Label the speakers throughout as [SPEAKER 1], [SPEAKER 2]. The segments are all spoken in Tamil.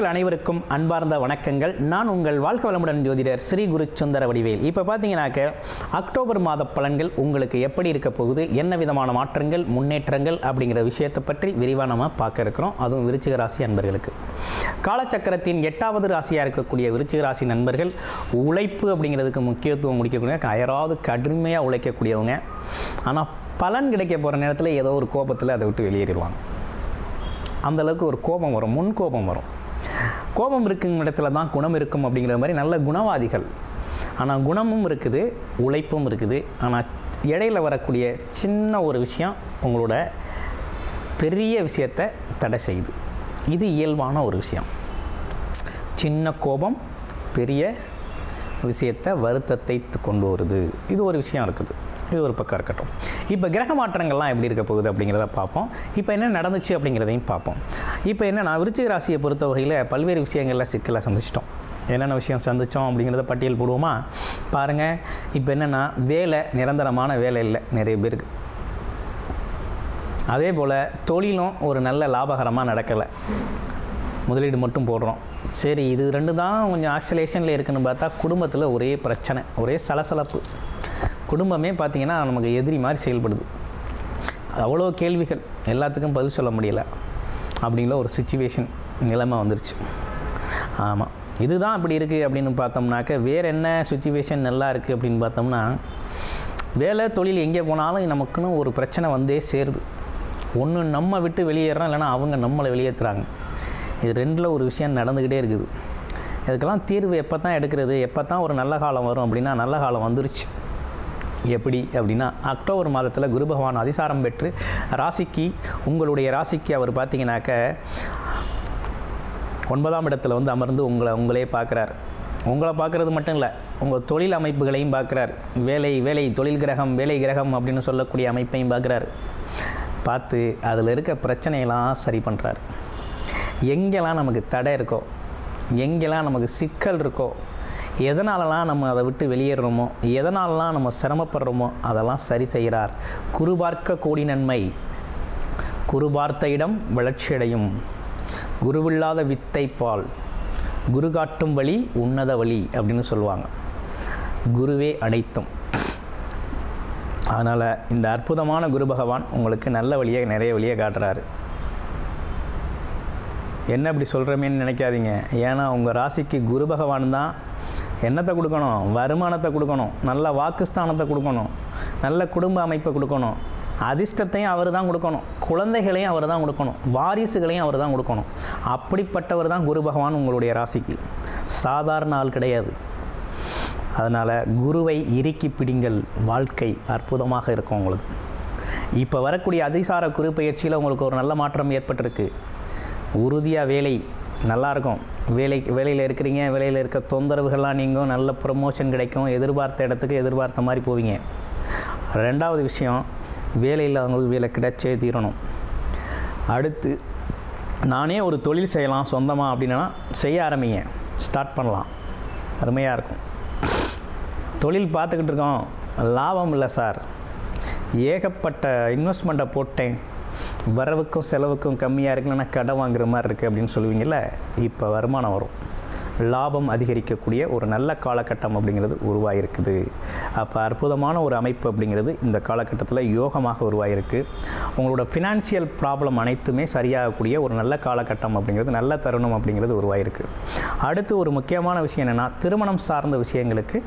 [SPEAKER 1] நேயர்கள் அனைவருக்கும் அன்பார்ந்த வணக்கங்கள். நான் உங்கள் வாழ்க வளமுடன் ஜோதிடர் ஸ்ரீ குரு சுந்தர வடிவேல். இப்போ பார்த்தீங்கன்னாக்க அக்டோபர் மாத பலன்கள் உங்களுக்கு எப்படி இருக்க போகுது என்ன விதமான மாற்றங்கள் முன்னேற்றங்கள் அப்படிங்கிற விஷயத்தை பற்றி விரிவாக நம்ம பார்க்க இருக்கிறோம். அதுவும் விருச்சிக ராசி அன்பர்களுக்கு. காலச்சக்கரத்தின் எட்டாவது ராசியாக இருக்கக்கூடிய விருச்சிக ராசி நண்பர்கள் உழைப்பு அப்படிங்கிறதுக்கு முக்கியத்துவம் முடிக்கக்கூடிய அயராது கடுமையாக உழைக்கக்கூடியவங்க. ஆனால் பலன் கிடைக்க போகிற நேரத்தில் ஏதோ ஒரு கோபத்தில் அதை விட்டு வெளியேறிடுவாங்க. அந்த அளவுக்கு ஒரு கோபம் வரும் முன் கோபம் வரும். கோபம் இருக்கும் இடத்துல தான் குணம் இருக்கும் அப்படிங்கிற மாதிரி நல்ல குணவாதிகள். ஆனால் குணமும் இருக்குது உழைப்பும் இருக்குது. ஆனால் இடையில வரக்கூடிய சின்ன ஒரு விஷயம் உங்களோட பெரிய விஷயத்தை தடை செய்யுது. இது இயல்பான ஒரு விஷயம். சின்ன கோபம் பெரிய விஷயத்தை வருத்தத்தை கொண்டு வருது. இது ஒரு விஷயம் இருக்குது. இது ஒரு பக்கம் இருக்கட்டும். இப்போ கிரக மாற்றங்கள்லாம் எப்படி இருக்க போகுது அப்படிங்கிறத பார்ப்போம். இப்போ என்ன நடந்துச்சு அப்படிங்கிறதையும் பார்ப்போம். இப்போ என்னன்னா விருச்சிக ராசியை பொறுத்த வகையில் பல்வேறு விஷயங்களில் சிக்கலை சந்திச்சிட்டோம். என்னென்ன விஷயம் சந்தித்தோம் அப்படிங்கிறத பட்டியல் போடுவோமா? பாருங்கள் இப்போ என்னென்னா வேலை நிரந்தரமான வேலை இல்லை நிறைய பேருக்கு. அதே போல் தொழிலும் ஒரு நல்ல லாபகரமாக நடக்கலை. முதலீடு மட்டும் போடுறோம். சரி இது ரெண்டு தான் கொஞ்சம் ஆக்சலேஷனில் இருக்குன்னு பார்த்தா குடும்பத்தில் ஒரே பிரச்சனை ஒரே சலசலப்பு. குடும்பமே பார்த்திங்கன்னா நமக்கு எதிரி மாதிரி செயல்படுது. அவ்வளோ கேள்விகள் எல்லாத்துக்கும் பதில் சொல்ல முடியலை. அப்படிங்கிற ஒரு சுச்சுவேஷன் நிலைமை வந்துருச்சு. ஆமாம் இதுதான் அப்படி இருக்குது அப்படின்னு பார்த்தோம்னாக்க வேறு என்ன சுச்சுவேஷன் நல்லா இருக்குது அப்படின்னு பார்த்தோம்னா வேலை தொழில் எங்கே போனாலும் நமக்குன்னு ஒரு பிரச்சனை வந்தே சேருது. ஒன்று நம்ம விட்டு வெளியேறோம் இல்லைன்னா அவங்க நம்மளை வெளியேற்றுறாங்க இது ரெண்டில் ஒரு விஷயம் நடந்துக்கிட்டே இருக்குது. இதுக்கெல்லாம் தீர்வு எப்போ தான் எடுக்கிறது எப்போ தான் ஒரு நல்ல காலம் வரும் அப்படின்னா நல்ல காலம் வந்துருச்சு. எப்படி அப்படின்னா அக்டோபர் மாதத்தில் குரு பகவான் அதிசாரம் பெற்று ராசிக்கு உங்களுடைய ராசிக்கு அவர் பார்த்தீங்கன்னாக்க ஒன்பதாம் இடத்துல வந்து அமர்ந்து உங்களை உங்களே பார்க்குறார் உங்களை பார்க்குறது மட்டும் இல்லை உங்கள் தொழில் அமைப்புகளையும் பார்க்குறார் வேலை வேலை தொழில் கிரகம் வேலை கிரகம் அப்படின்னு சொல்லக்கூடிய அமைப்பையும் பார்க்குறாரு பார்த்து அதில் இருக்க பிரச்சனையெல்லாம் சரி பண்ணுறாரு எங்கெல்லாம் நமக்கு தடை இருக்கோ எங்கெல்லாம் நமக்கு சிக்கல் இருக்கோ எதனாலலாம் நம்ம அதை விட்டு வெளியேறுறோமோ எதனாலலாம் நம்ம சிரமப்படுறோமோ அதெல்லாம் சரி செய்கிறார். குருபார்க்க கோடி நன்மை. குருபார்த்த இடம் வளர்ச்சியடையும். குருவில்லாத வித்தை பால். குரு காட்டும் வழி உன்னத வழி அப்படின்னு சொல்லுவாங்க. குருவே அனைத்தும். அதனால் இந்த அற்புதமான குரு பகவான் உங்களுக்கு நல்ல வழியை நிறைய வழியை காட்டுறாரு. என்ன அப்படி சொல்கிறமேன்னு நினைக்காதீங்க. ஏன்னா உங்கள் ராசிக்கு குரு பகவான் தான் என்னத்தை கொடுக்கணும்? வருமானத்தை கொடுக்கணும். நல்ல வாக்குஸ்தானத்தை கொடுக்கணும். நல்ல குடும்ப அமைப்பை கொடுக்கணும். அதிர்ஷ்டத்தையும் அவர் தான் கொடுக்கணும். குழந்தைகளையும் அவர் தான் கொடுக்கணும். வாரிசுகளையும் அவர் தான் கொடுக்கணும். அப்படிப்பட்டவர் தான் குரு பகவான் உங்களுடைய ராசிக்கு. சாதாரண ஆள் கிடையாது. அதனால் குருவை இறுக்கி பிடிங்கள். வாழ்க்கை அற்புதமாக இருக்கும் உங்களுக்கு. இப்போ வரக்கூடிய அதிசார குரு பயிற்சியில் உங்களுக்கு ஒரு நல்ல மாற்றம் ஏற்பட்டிருக்கு. உறுதியாக வேலை நல்லாயிருக்கும். வேலை வேலையில் இருக்கிறீங்க வேலையில் இருக்க தொந்தரவுகள்லாம் நீங்கள் நல்ல ப்ரமோஷன் கிடைக்கும் எதிர்பார்த்த இடத்துக்கு எதிர்பார்த்த மாதிரி போவீங்க. ரெண்டாவது விஷயம் வேலை இல்லாதவங்களுக்கு வேலை கிடைச்சே தீரணும். அடுத்து நானே ஒரு தொழில் செய்யலாம் சொந்தமாக அப்படின்னா செய்ய ஆரம்பிங்க. ஸ்டார்ட் பண்ணலாம். அருமையாக இருக்கும். தொழில் பார்த்துக்கிட்டு இருக்கோம். லாபம் இல்லை சார். ஏகப்பட்ட இன்வெஸ்ட்மெண்ட்டை போட்டேன். வரவுக்கும் செலவுக்கும் கம்மியாக இருக்குன்னா கடன் வாங்குற மாதிரி இருக்குது அப்படின்னு சொல்லுவீங்கள்ல இப்போ வருமானம் வரும். லாபம் அதிகரிக்கக்கூடிய ஒரு நல்ல காலகட்டம் அப்படிங்கிறது உருவாகிருக்குது அப்போ அற்புதமான ஒரு அமைப்பு அப்படிங்கிறது இந்த காலகட்டத்தில் யோகமாக உருவாகிருக்கு உங்களோட ஃபினான்சியல் ப்ராப்ளம் அனைத்துமே சரியாகக்கூடிய ஒரு நல்ல காலகட்டம் அப்படிங்கிறது நல்ல தருணம் அப்படிங்கிறது உருவாகிருக்கு அடுத்து ஒரு முக்கியமான விஷயம் என்னென்னா திருமணம் சார்ந்த விஷயங்களுக்கு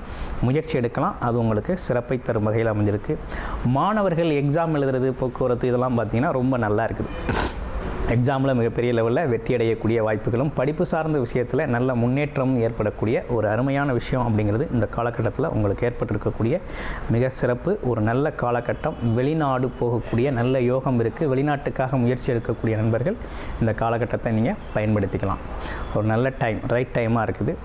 [SPEAKER 1] முயற்சி எடுக்கலாம். அது உங்களுக்கு சிறப்பை தரும் வகையில் அமைஞ்சிருக்கு. மாணவர்கள் எக்ஸாம் எழுதுறது போக்குவரத்து இதெல்லாம் பார்த்திங்கன்னா ரொம்ப நல்லா இருக்குது. எக்ஸாமில் மிகப்பெரிய லெவலில் வெற்றி அடையக்கூடிய வாய்ப்புகளும் படிப்பு சார்ந்த விஷயத்தில் நல்ல முன்னேற்றமும் ஏற்படக்கூடிய ஒரு அருமையான விஷயம் அப்படிங்கிறது இந்த காலகட்டத்தில் உங்களுக்கு ஏற்பட்டிருக்கக்கூடிய மிக சிறப்பு ஒரு நல்ல காலகட்டம் வெளிநாடு போகக்கூடிய நல்ல யோகம் இருக்குது வெளிநாட்டுக்காக முயற்சி எடுக்கக்கூடிய நண்பர்கள் இந்த காலகட்டத்தை நீங்கள் பயன்படுத்திக்கலாம். ஒரு நல்ல டைம் ரைட் டைமாக இருக்குது.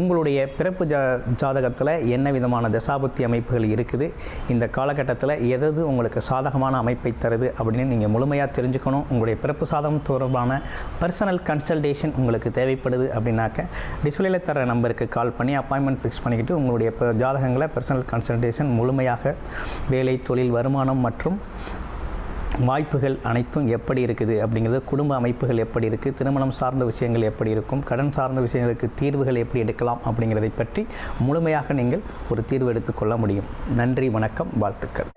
[SPEAKER 1] உங்களுடைய பிறப்பு ஜா ஜாதகத்தில் என்ன விதமான தசாபுத்தி அமைப்புகள் இருக்குது? இந்த காலகட்டத்தில் எதது உங்களுக்கு சாதகமான அமைப்பை தருது அப்படின்னு நீங்கள் முழுமையாக தெரிஞ்சுக்கணும். உங்களுடைய பிறப்பு சாதகம் தொடர்பான பர்சனல் கன்சல்டேஷன் உங்களுக்கு தேவைப்படுது அப்படின்னாக்க டிஸ்பிளேல தர நம்பருக்கு கால் பண்ணி அப்பாயின்மெண்ட் ஃபிக்ஸ் பண்ணிக்கிட்டு உங்களுடைய ப- ஜாதகங்களை பர்சனல் கன்சல்டேஷன் முழுமையாக வேலை தொழில் வருமானம் மற்றும் வாய்ப்புகள் அனைத்தும் எப்படி இருக்குது அப்படிங்கிறது குடும்ப அமைப்புகள் எப்படி இருக்குது திருமணம் சார்ந்த விஷயங்கள் எப்படி இருக்கும் கடன் சார்ந்த விஷயங்களுக்கு தீர்வுகள் எப்படி எடுக்கலாம் அப்படிங்கிறதை பற்றி முழுமையாக நீங்கள் ஒரு தீர்வு எடுத்துக்கொள்ள முடியும். நன்றி வணக்கம் வாழ்த்துக்கள்.